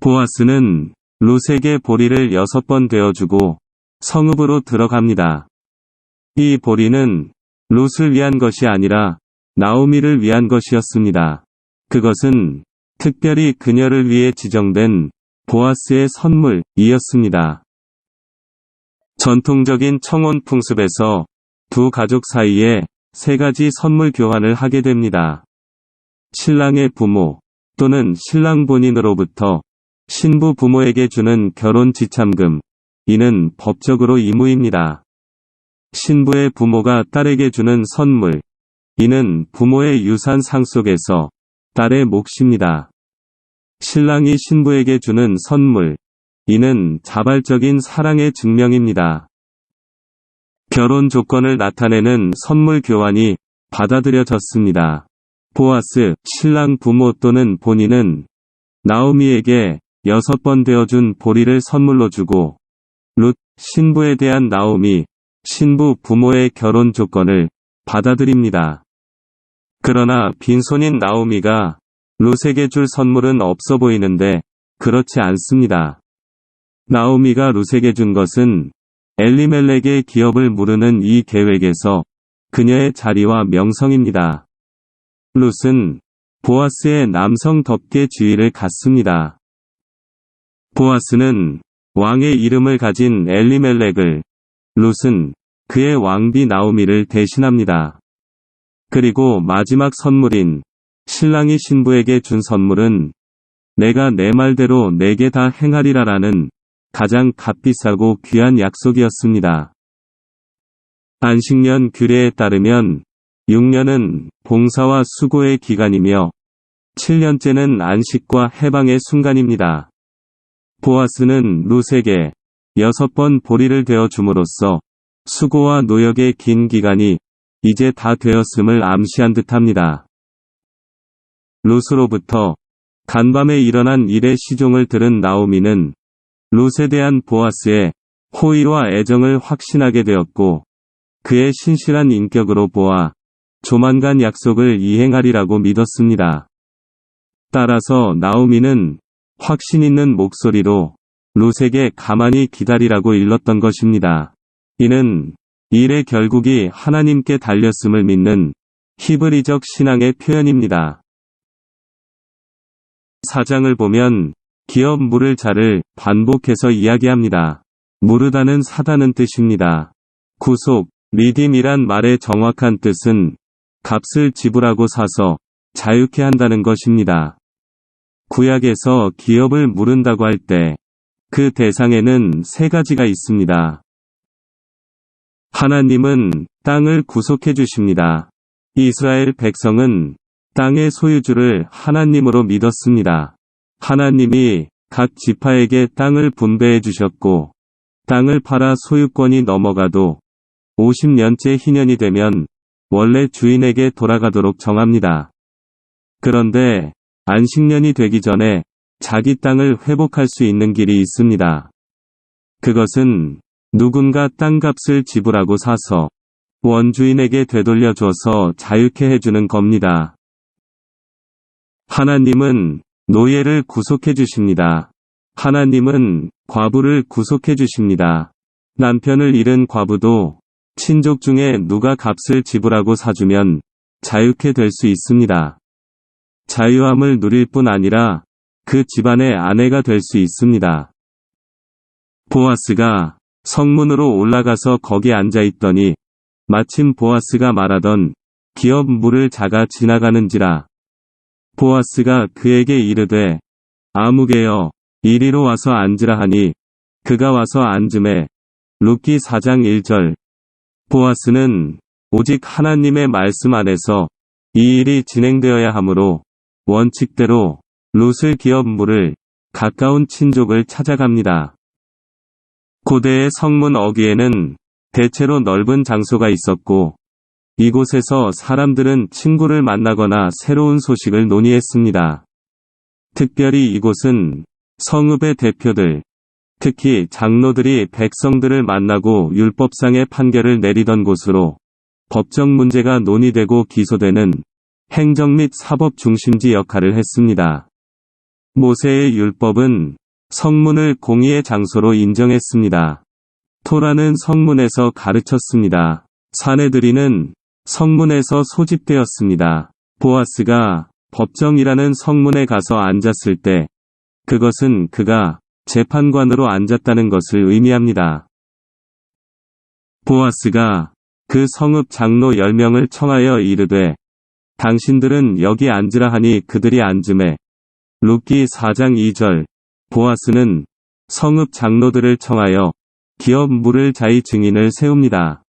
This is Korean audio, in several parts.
보아스는 룻에게 보리를 여섯 번 되어주고 성읍으로 들어갑니다. 이 보리는 룻을 위한 것이 아니라 나오미를 위한 것이었습니다. 그것은 특별히 그녀를 위해 지정된 보아스의 선물이었습니다. 전통적인 청혼 풍습에서 두 가족 사이에 세 가지 선물 교환을 하게 됩니다. 신랑의 부모 또는 신랑 본인으로부터 신부 부모에게 주는 결혼 지참금, 이는 법적으로 의무입니다. 신부의 부모가 딸에게 주는 선물, 이는 부모의 유산 상속에서 딸의 몫입니다. 신랑이 신부에게 주는 선물, 이는 자발적인 사랑의 증명입니다. 결혼 조건을 나타내는 선물 교환이 받아들여졌습니다. 보아스, 신랑 부모 또는 본인은 나오미에게 여섯 번 되어준 보리를 선물로 주고 룻, 신부에 대한 나오미, 신부 부모의 결혼 조건을 받아들입니다. 그러나 빈손인 나오미가 룻에게 줄 선물은 없어 보이는데 그렇지 않습니다. 나오미가 룻에게 준 것은 엘리멜렉의 기업을 무르는 이 계획에서 그녀의 자리와 명성입니다. 룻은 보아스의 남성답게 지위를 갖습니다. 보아스는 왕의 이름을 가진 엘리멜렉을, 룻은 그의 왕비 나오미를 대신합니다. 그리고 마지막 선물인 신랑이 신부에게 준 선물은 내가 내 말대로 내게 다 행하리라라는 가장 값비싸고 귀한 약속이었습니다. 안식년 규례에 따르면 6년은 봉사와 수고의 기간이며 7년째는 안식과 해방의 순간입니다. 보아스는 룻에게 여섯 번 보리를 되어 줌으로써 수고와 노역의 긴 기간이 이제 다 되었음을 암시한 듯합니다. 룻으로부터 간밤에 일어난 일의 시종을 들은 나오미는 룻에 대한 보아스의 호의와 애정을 확신하게 되었고 그의 신실한 인격으로 보아 조만간 약속을 이행하리라고 믿었습니다. 따라서 나오미는 확신 있는 목소리로 룻에게 가만히 기다리라고 일렀던 것입니다. 이는 일의 결국이 하나님께 달렸음을 믿는 히브리적 신앙의 표현입니다. 사장을 보면 기업 물을 자를 반복해서 이야기합니다. 무르다는 사다는 뜻입니다. 구속, 리딤이란 말의 정확한 뜻은 값을 지불하고 사서 자유케 한다는 것입니다. 구약에서 기업을 물은다고 할 때 그 대상에는 세 가지가 있습니다. 하나님은 땅을 구속해 주십니다. 이스라엘 백성은 땅의 소유주를 하나님으로 믿었습니다. 하나님이 각 지파에게 땅을 분배해 주셨고 땅을 팔아 소유권이 넘어가도 50년째 희년이 되면 원래 주인에게 돌아가도록 정합니다. 그런데 안식년이 되기 전에 자기 땅을 회복할 수 있는 길이 있습니다. 그것은 누군가 땅값을 지불하고 사서 원주인에게 되돌려 줘서 자유케 해주는 겁니다. 하나님은 노예를 구속해 주십니다. 하나님은 과부를 구속해 주십니다. 남편을 잃은 과부도 친족 중에 누가 값을 지불하고 사주면 자유케 될 수 있습니다. 자유함을 누릴 뿐 아니라 그 집안의 아내가 될 수 있습니다. 보아스가 성문으로 올라가서 거기 앉아 있더니 마침 보아스가 말하던 기업 물을 자가 지나가는지라 보아스가 그에게 이르되 아무개여 이리로 와서 앉으라 하니 그가 와서 앉음에 룻기 4장 1절 보아스는 오직 하나님의 말씀 안에서 이 일이 진행되어야 하므로 원칙대로 룻을 기업 물을 가까운 친족을 찾아갑니다. 고대의 성문 어귀에는 대체로 넓은 장소가 있었고 이곳에서 사람들은 친구를 만나거나 새로운 소식을 논의했습니다. 특별히 이곳은 성읍의 대표들, 특히 장로들이 백성들을 만나고 율법상의 판결을 내리던 곳으로 법정 문제가 논의되고 기소되는 행정 및 사법 중심지 역할을 했습니다. 모세의 율법은 성문을 공의의 장소로 인정했습니다. 토라는 성문에서 가르쳤습니다. 사내들이는 성문에서 소집되었습니다. 보아스가 법정이라는 성문에 가서 앉았을 때 그것은 그가 재판관으로 앉았다는 것을 의미합니다. 보아스가 그 성읍 장로 10명을 청하여 이르되 당신들은 여기 앉으라 하니 그들이 앉음에 룻기 4장 2절 보아스는 성읍 장로들을 청하여 기업 물을 자의 증인을 세웁니다.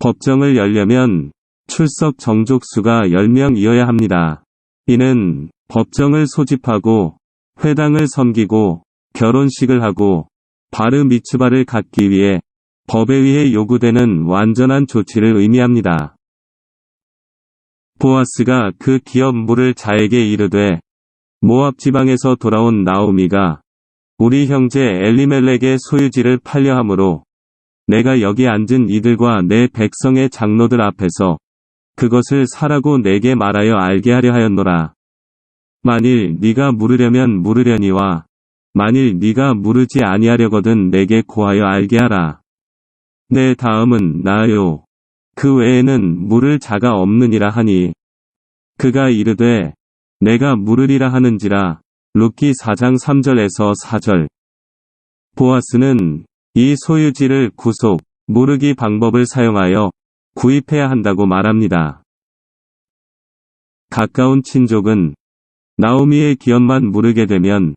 법정을 열려면 출석 정족수가 10명이어야 합니다. 이는 법정을 소집하고 회당을 섬기고 결혼식을 하고 바르 미츠바를 갖기 위해 법에 의해 요구되는 완전한 조치를 의미합니다. 보아스가 그 기업 물을 자에게 이르되 모압 지방에서 돌아온 나오미가 우리 형제 엘리멜렉의 소유지를 팔려 함으로 내가 여기 앉은 이들과 내 백성의 장로들 앞에서 그것을 사라고 내게 말하여 알게 하려 하였노라. 만일 네가 물으려면 물으려니와 만일 네가 물으지 아니하려거든 내게 고하여 알게 하라. 내 다음은 나요. 그 외에는 물을 자가 없느니라 하니 그가 이르되 내가 물으리라 하는지라 룻기 4장 3절에서 4절 보아스는 이 소유지를 구속, 모르기 방법을 사용하여 구입해야 한다고 말합니다. 가까운 친족은 나오미의 기업만 물으게 되면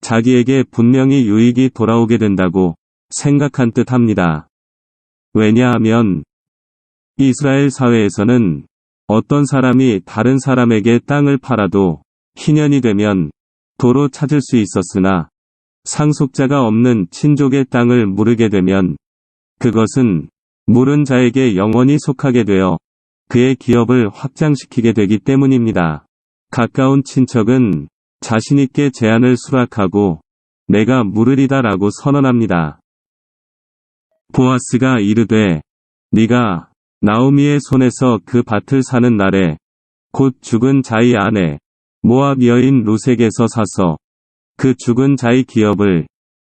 자기에게 분명히 유익이 돌아오게 된다고 생각한 듯 합니다. 왜냐하면 이스라엘 사회에서는 어떤 사람이 다른 사람에게 땅을 팔아도 희년이 되면 도로 찾을 수 있었으나 상속자가 없는 친족의 땅을 물으게 되면 그것은 물은 자에게 영원히 속하게 되어 그의 기업을 확장시키게 되기 때문입니다. 가까운 친척은 자신있게 제안을 수락하고 내가 물으리다 라고 선언합니다. 보아스가 이르되 네가 나오미의 손에서 그 밭을 사는 날에 곧 죽은 자의 아내 모압 여인 루색에서 사서 그 죽은 자의 기업을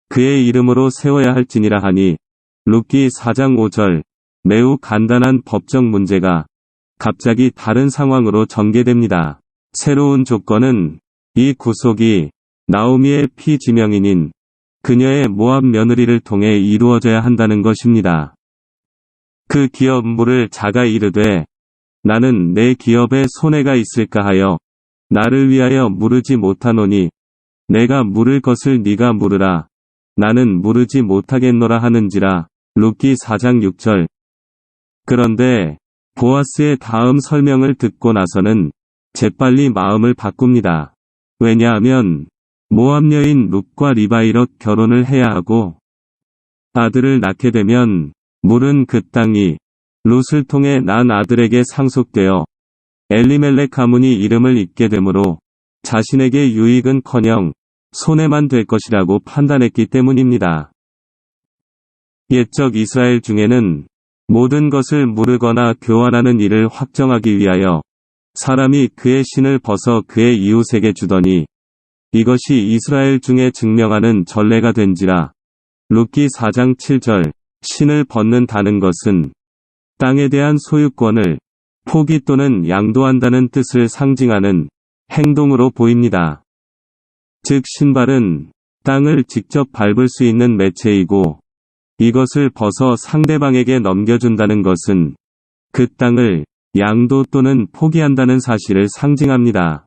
그의 이름으로 세워야 할지니라 하니 룻기 4장 5절 매우 간단한 법적 문제가 갑자기 다른 상황으로 전개됩니다. 새로운 조건은 이 구속이 나오미의 피지명인인 그녀의 모압 며느리를 통해 이루어져야 한다는 것입니다. 그 기업 물을 자가 이르되 나는 내 기업에 손해가 있을까 하여 나를 위하여 물으지 못하노니 내가 물을 것을 네가 물으라. 나는 물으지 못하겠노라 하는지라. 룻기 4장 6절. 그런데 보아스의 다음 설명을 듣고 나서는 재빨리 마음을 바꿉니다. 왜냐하면 모압 여인 룻과 리바이럿 결혼을 해야 하고 아들을 낳게 되면 물은 그 땅이 룻을 통해 난 아들에게 상속되어 엘리멜렉 가문이 이름을 잇게 되므로 자신에게 유익은커녕 손해만 될 것이라고 판단했기 때문입니다. 옛적 이스라엘 중에는 모든 것을 물으거나 교환하는 일을 확정하기 위하여 사람이 그의 신을 벗어 그의 이웃에게 주더니 이것이 이스라엘 중에 증명하는 전례가 된지라. 룻기 4장 7절 신을 벗는다는 것은 땅에 대한 소유권을 포기 또는 양도한다는 뜻을 상징하는 행동으로 보입니다. 즉 신발은 땅을 직접 밟을 수 있는 매체이고 이것을 벗어 상대방에게 넘겨준다는 것은 그 땅을 양도 또는 포기한다는 사실을 상징합니다.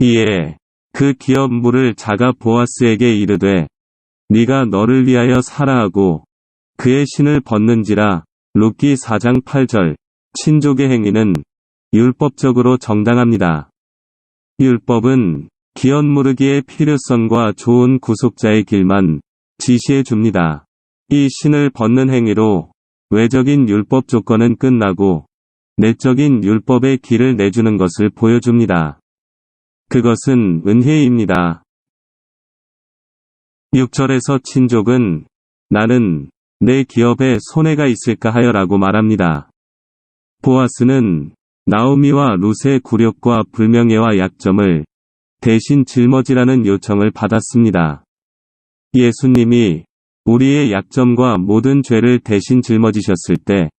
이에 그 기업 물을 자가 보아스에게 이르되 네가 너를 위하여 살아하고 그의 신을 벗는지라 룻기 4장 8절 친족의 행위는 율법적으로 정당합니다. 율법은 기업 무르기의 필요성과 좋은 구속자의 길만 지시해 줍니다. 이 신을 벗는 행위로 외적인 율법 조건은 끝나고 내적인 율법의 길을 내주는 것을 보여줍니다. 그것은 은혜입니다. 6절에서 친족은 나는 내 기업에 손해가 있을까 하여라고 말합니다. 보아스는 나오미와 룻의 굴욕과 불명예와 약점을 대신 짊어지라는 요청을 받았습니다. 예수님이 우리의 약점과 모든 죄를 대신 짊어지셨을 때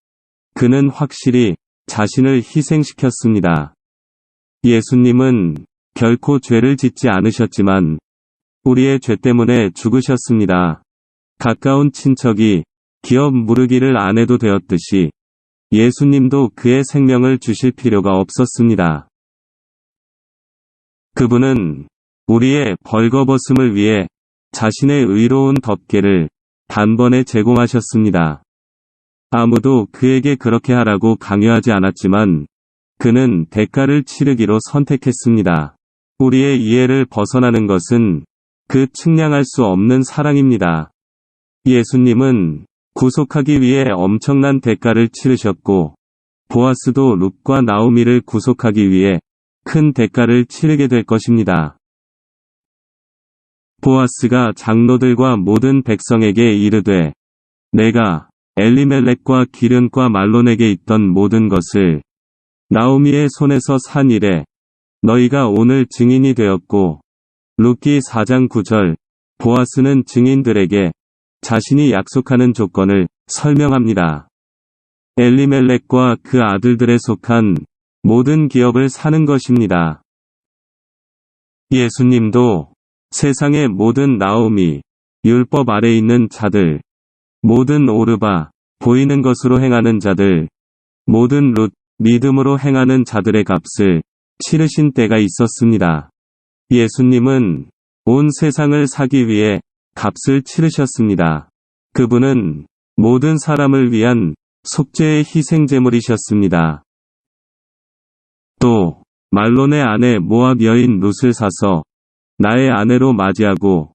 그는 확실히 자신을 희생시켰습니다. 예수님은 결코 죄를 짓지 않으셨지만 우리의 죄 때문에 죽으셨습니다. 가까운 친척이 기업 무르기를 안 해도 되었듯이 예수님도 그의 생명을 주실 필요가 없었습니다. 그분은 우리의 벌거벗음을 위해 자신의 의로운 덮개를 단번에 제공하셨습니다. 아무도 그에게 그렇게 하라고 강요하지 않았지만 그는 대가를 치르기로 선택했습니다. 우리의 이해를 벗어나는 것은 그 측량할 수 없는 사랑입니다. 예수님은 구속하기 위해 엄청난 대가를 치르셨고 보아스도 룩과 나오미를 구속하기 위해 큰 대가를 치르게 될 것입니다. 보아스가 장로들과 모든 백성에게 이르되 내가 엘리멜렉과 기른과 말론에게 있던 모든 것을 나오미의 손에서 산 이래 너희가 오늘 증인이 되었고 룻기 4장 9절 보아스는 증인들에게 자신이 약속하는 조건을 설명합니다. 엘리멜렉과 그 아들들에 속한 모든 기업을 사는 것입니다. 예수님도 세상의 모든 나오미, 율법 아래 있는 자들, 모든 오르바, 보이는 것으로 행하는 자들, 모든 룻, 믿음으로 행하는 자들의 값을 치르신 때가 있었습니다. 예수님은 온 세상을 사기 위해 값을 치르셨습니다. 그분은 모든 사람을 위한 속죄의 희생제물이셨습니다. 또 말론의 아내 모압 여인 룻을 사서 나의 아내로 맞이하고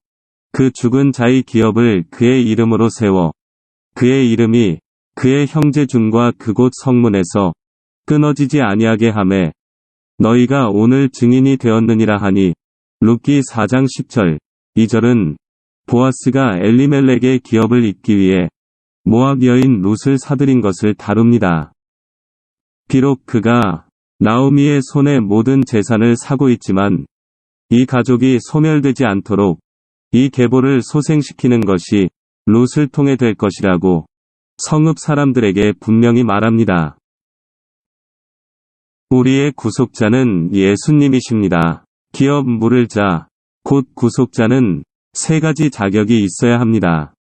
그 죽은 자의 기업을 그의 이름으로 세워 그의 이름이 그의 형제 중과 그곳 성문에서 끊어지지 아니하게 함에 너희가 오늘 증인이 되었느니라 하니 룻기 4장 10절 2절은 보아스가 엘리멜렉의 기업을 잇기 위해 모압 여인 룻을 사들인 것을 다룹니다. 비록 그가 나오미의 손에 모든 재산을 사고 있지만 이 가족이 소멸되지 않도록 이 계보를 소생시키는 것이 룻을 통해 될 것이라고 성읍 사람들에게 분명히 말합니다. 우리의 구속자는 예수님이십니다. 기업 물을 자, 곧 구속자는 세 가지 자격이 있어야 합니다.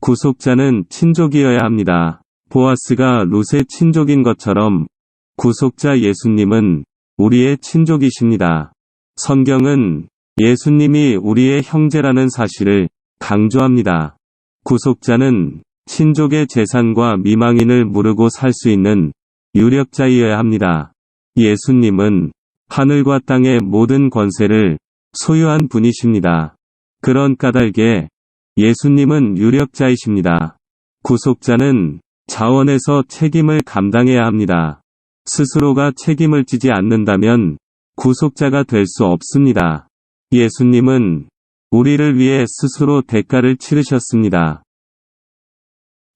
구속자는 친족이어야 합니다. 보아스가 룻의 친족인 것처럼 구속자 예수님은 우리의 친족이십니다. 성경은 예수님이 우리의 형제라는 사실을 강조합니다. 구속자는 친족의 재산과 미망인을 무르고 살 수 있는 유력자이어야 합니다. 예수님은 하늘과 땅의 모든 권세를 소유한 분이십니다. 그런 까닭에 예수님은 유력자이십니다. 구속자는 자원에서 책임을 감당해야 합니다. 스스로가 책임을 지지 않는다면 구속자가 될 수 없습니다. 예수님은 우리를 위해 스스로 대가를 치르셨습니다.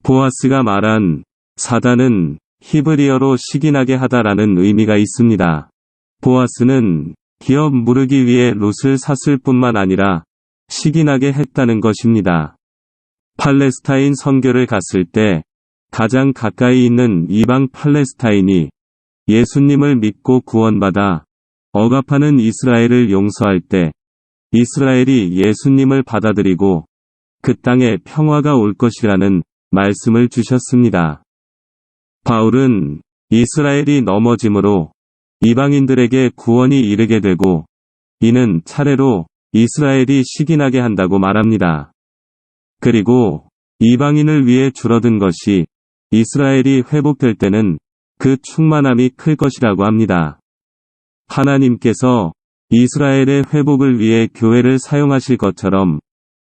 보아스가 말한 사단은 히브리어로 시기나게 하다라는 의미가 있습니다. 보아스는 기업 무르기 위해 롯을 샀을 뿐만 아니라 시기나게 했다는 것입니다. 팔레스타인 선교를 갔을 때 가장 가까이 있는 이방 팔레스타인이 예수님을 믿고 구원받아 억압하는 이스라엘을 용서할 때 이스라엘이 예수님을 받아들이고 그 땅에 평화가 올 것이라는 말씀을 주셨습니다. 바울은 이스라엘이 넘어짐으로 이방인들에게 구원이 이르게 되고 이는 차례로 이스라엘이 시기나게 한다고 말합니다. 그리고 이방인을 위해 줄어든 것이 이스라엘이 회복될 때는 그 충만함이 클 것이라고 합니다. 하나님께서 이스라엘의 회복을 위해 교회를 사용하실 것처럼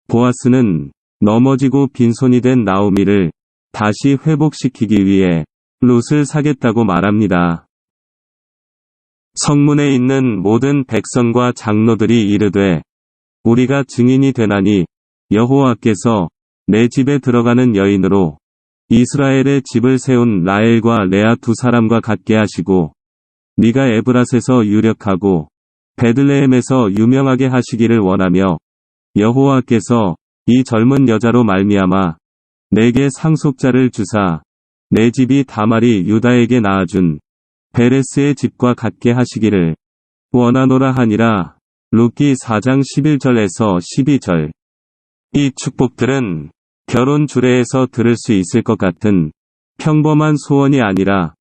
보아스는 넘어지고 빈손이 된 나오미를 다시 회복시키기 위해 롯을 사겠다고 말합니다. 성문에 있는 모든 백성과 장로들이 이르되 우리가 증인이 되나니 여호와께서 내 집에 들어가는 여인으로 이스라엘의 집을 세운 라엘과 레아 두 사람과 같게 하시고 네가 에브라스에서 유력하고 베들레헴에서 유명하게 하시기를 원하며 여호와께서 이 젊은 여자로 말미암아 내게 상속자를 주사 내 집이 다말이 유다에게 낳아준 베레스의 집과 같게 하시기를 원하노라 하니라 루키 4장 11절에서 12절 이 축복들은 결혼 주례에서 들을 수 있을 것 같은 평범한 소원이 아니라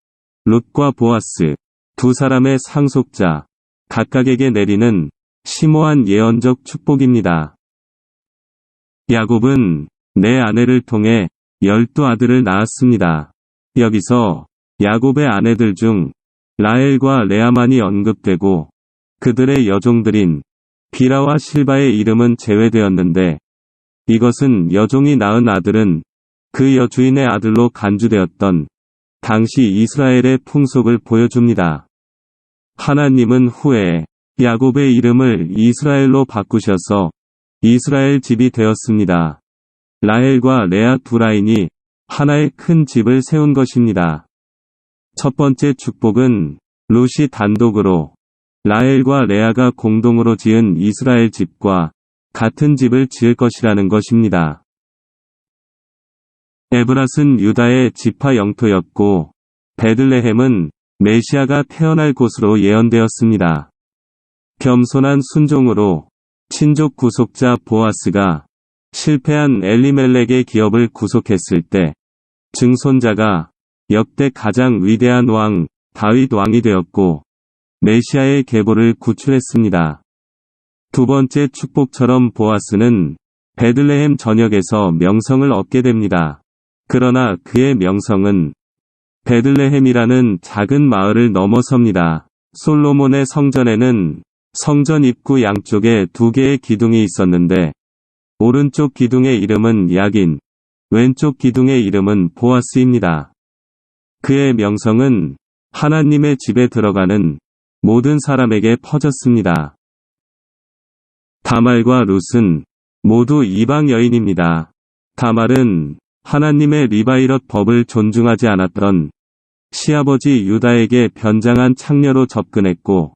룻과 보아스 두 사람의 상속자 각각에게 내리는 심오한 예언적 축복입니다. 야곱은 내 아내를 통해 열두 아들을 낳았습니다. 여기서 야곱의 아내들 중 라헬과 레아만이 언급되고 그들의 여종들인 비라와 실바의 이름은 제외되었는데 이것은 여종이 낳은 아들은 그 여주인의 아들로 간주되었던 당시 이스라엘의 풍속을 보여줍니다. 하나님은 후에 야곱의 이름을 이스라엘로 바꾸셔서 이스라엘 집이 되었습니다. 라헬과 레아 두 라인이 하나의 큰 집을 세운 것입니다. 첫 번째 축복은 룻이 단독으로 라헬과 레아가 공동으로 지은 이스라엘 집과 같은 집을 지을 것이라는 것입니다. 에브랏은 유다의 지파 영토였고 베들레헴은 메시아가 태어날 곳으로 예언되었습니다. 겸손한 순종으로 친족 구속자 보아스가 실패한 엘리멜렉의 기업을 구속했을 때 증손자가 역대 가장 위대한 왕 다윗 왕이 되었고 메시아의 계보를 구출했습니다. 두 번째 축복처럼 보아스는 베들레헴 전역에서 명성을 얻게 됩니다. 그러나 그의 명성은 베들레헴이라는 작은 마을을 넘어섭니다. 솔로몬의 성전에는 성전 입구 양쪽에 두 개의 기둥이 있었는데 오른쪽 기둥의 이름은 야긴, 왼쪽 기둥의 이름은 보아스입니다. 그의 명성은 하나님의 집에 들어가는 모든 사람에게 퍼졌습니다. 다말과 룻은 모두 이방 여인입니다. 다말은 하나님의 리바이럿 법을 존중하지 않았던 시아버지 유다에게 변장한 창녀로 접근했고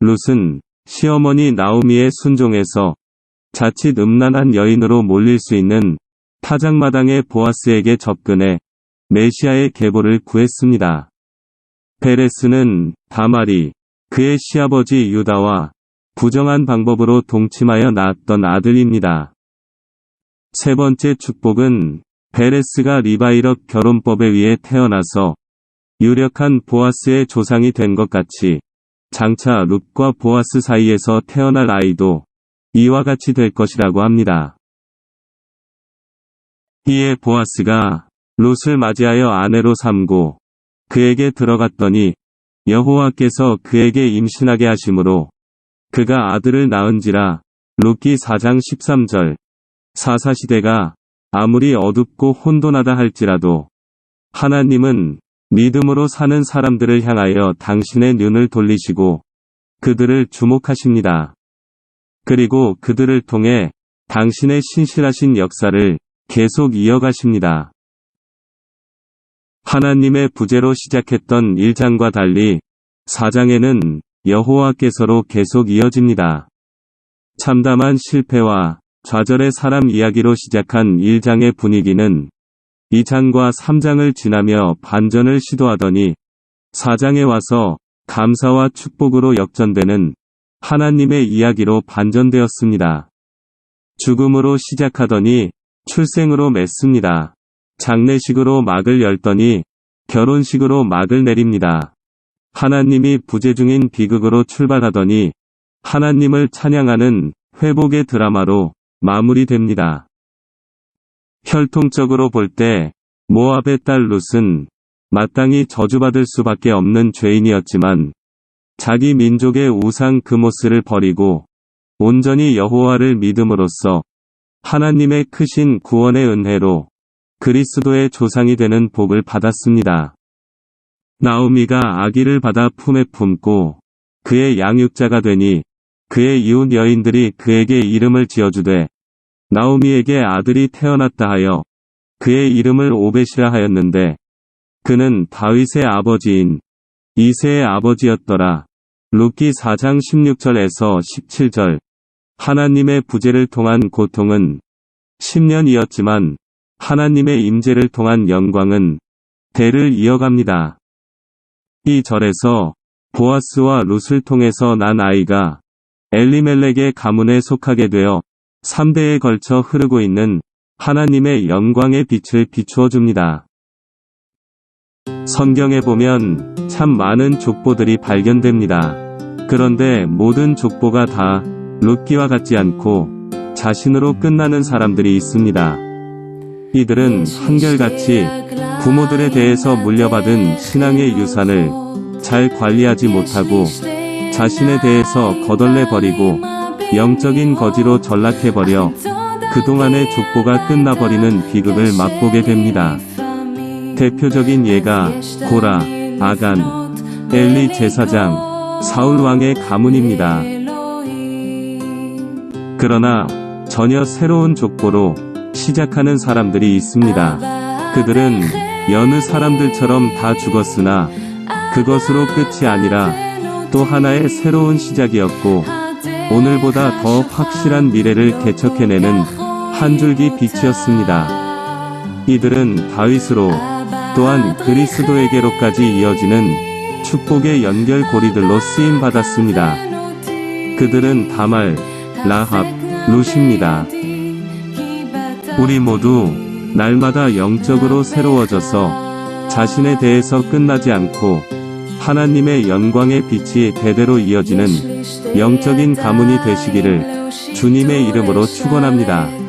룻은 시어머니 나오미의 순종에서 자칫 음란한 여인으로 몰릴 수 있는 타작마당의 보아스에게 접근해 메시아의 계보를 구했습니다. 베레스는 다말이 그의 시아버지 유다와 부정한 방법으로 동침하여 낳았던 아들입니다. 세 번째 축복은 베레스가 리바이럭 결혼법에 의해 태어나서 유력한 보아스의 조상이 된 것 같이 장차 룻과 보아스 사이에서 태어날 아이도 이와 같이 될 것이라고 합니다. 이에 보아스가 룻을 맞이하여 아내로 삼고 그에게 들어갔더니 여호와께서 그에게 임신하게 하심으로 그가 아들을 낳은지라 룻기 4장 13절 사사시대가 아무리 어둡고 혼돈하다 할지라도 하나님은 믿음으로 사는 사람들을 향하여 당신의 눈을 돌리시고 그들을 주목하십니다. 그리고 그들을 통해 당신의 신실하신 역사를 계속 이어가십니다. 하나님의 부재로 시작했던 1장과 달리 4장에는 여호와께서로 계속 이어집니다. 참담한 실패와 좌절의 사람 이야기로 시작한 1장의 분위기는 2장과 3장을 지나며 반전을 시도하더니 4장에 와서 감사와 축복으로 역전되는 하나님의 이야기로 반전되었습니다. 죽음으로 시작하더니 출생으로 맺습니다. 장례식으로 막을 열더니 결혼식으로 막을 내립니다. 하나님이 부재 중인 비극으로 출발하더니 하나님을 찬양하는 회복의 드라마로 마무리됩니다. 혈통적으로 볼 때 모압의 딸 룻은 마땅히 저주받을 수밖에 없는 죄인이었지만 자기 민족의 우상 그모스를 버리고 온전히 여호와를 믿음으로써 하나님의 크신 구원의 은혜로 그리스도의 조상이 되는 복을 받았습니다. 나오미가 아기를 받아 품에 품고 그의 양육자가 되니 그의 이웃 여인들이 그에게 이름을 지어주되 나오미에게 아들이 태어났다 하여 그의 이름을 오벳이라 하였는데 그는 다윗의 아버지인 이세의 아버지였더라. 룻기 4장 16절에서 17절. 하나님의 부재를 통한 고통은 10년이었지만 하나님의 임재를 통한 영광은 대를 이어갑니다. 이 절에서 보아스와 룻을 통해서 난 아이가 엘리멜렉의 가문에 속하게 되어 3대에 걸쳐 흐르고 있는 하나님의 영광의 빛을 비추어 줍니다. 성경에 보면 참 많은 족보들이 발견됩니다. 그런데 모든 족보가 다 룻기와 같지 않고 자신으로 끝나는 사람들이 있습니다. 이들은 한결같이 부모들에 대해서 물려받은 신앙의 유산을 잘 관리하지 못하고 자신에 대해서 거덜내 버리고 영적인 거지로 전락해 버려 그동안의 족보가 끝나버리는 비극을 맛보게 됩니다. 대표적인 예가 고라, 아간, 엘리 제사장, 사울 왕의 가문입니다. 그러나 전혀 새로운 족보로 시작하는 사람들이 있습니다. 그들은 여느 사람들처럼 다 죽었으나 그것으로 끝이 아니라 또 하나의 새로운 시작이었고 오늘보다 더 확실한 미래를 개척해내는 한 줄기 빛이었습니다. 이들은 다윗으로 또한 그리스도에게로까지 이어지는 축복의 연결고리들로 쓰임 받았습니다. 그들은 다말, 라합, 룻입니다. 우리 모두 날마다 영적으로 새로워져서 자신에 대해서 끝나지 않고 하나님의 영광의 빛이 대대로 이어지는 영적인 가문이 되시기를 주님의 이름으로 축원합니다.